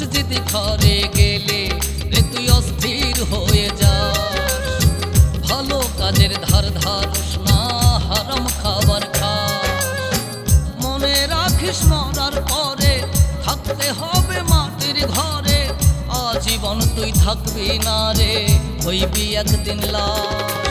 মসজিদ ঘরে গেলে রে তুই অস্থির হয়ে যাস। ভালো কাজের ধার ধারস না হারাম খাবার খাস। মনে রাখিস মরার পরে থাকতে হবে মাটির ঘরে। আজীবন তুই থাকবি না রে, হইবি একদিন লাশ।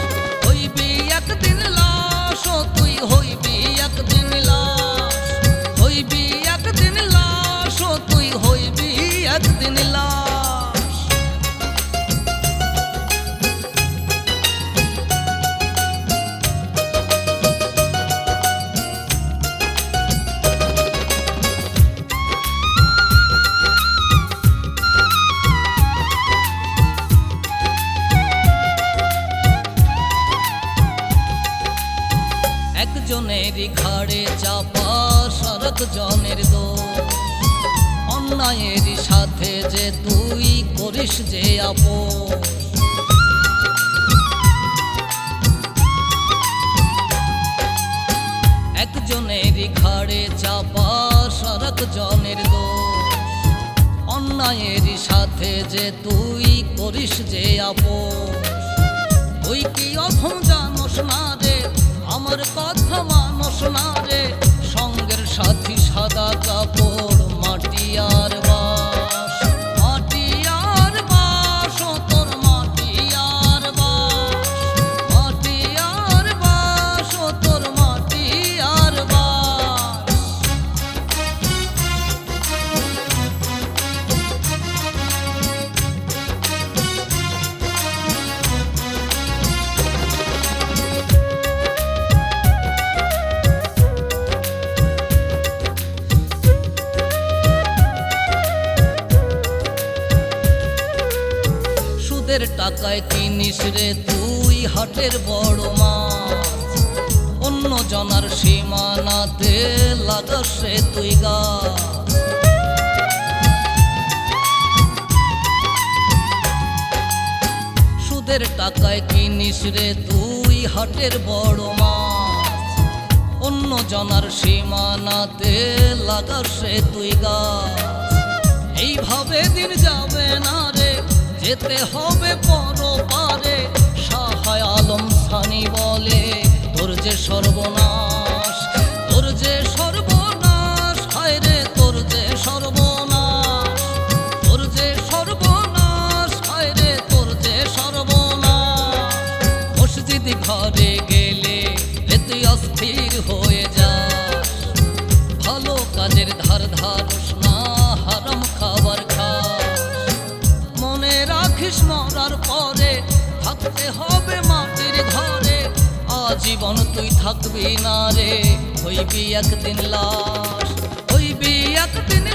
একজনেরই ঘাড়ে চাপা সরক জনের দোষ। অন্যায়েরই সাথে যে তুই করিস যে আপোষ। একজনেরই ঘাড়ে চাপা সরক জনের দোষ। অন্যায়েরই সাথে যে তুই করিস যে আপোষ। তুই কি অধম জানোস না রে? আমার কথা মানস না রে সঙ্গের সাথী সুদের টাকায় কিনিস রে তুই হাটের বড় মা। অন্য জনার সীমানাতে লাগাস রে তুই গাছ সুদের টাকায় কিনিস রে তুই হাটের বড় মা। অন্য জনার সীমানাতে লাগাস রে তুই গাছ এইভাবে দিন যাবে না রে যেতে হবে বড় পারে সাহায় আলম সানি বলে তোর যে সর্বনাশ। থাকতে হবে মাটির ঘরে আজীবন তুই থাকবি না রে। হইবি একদিন লাশ হইবি একদিন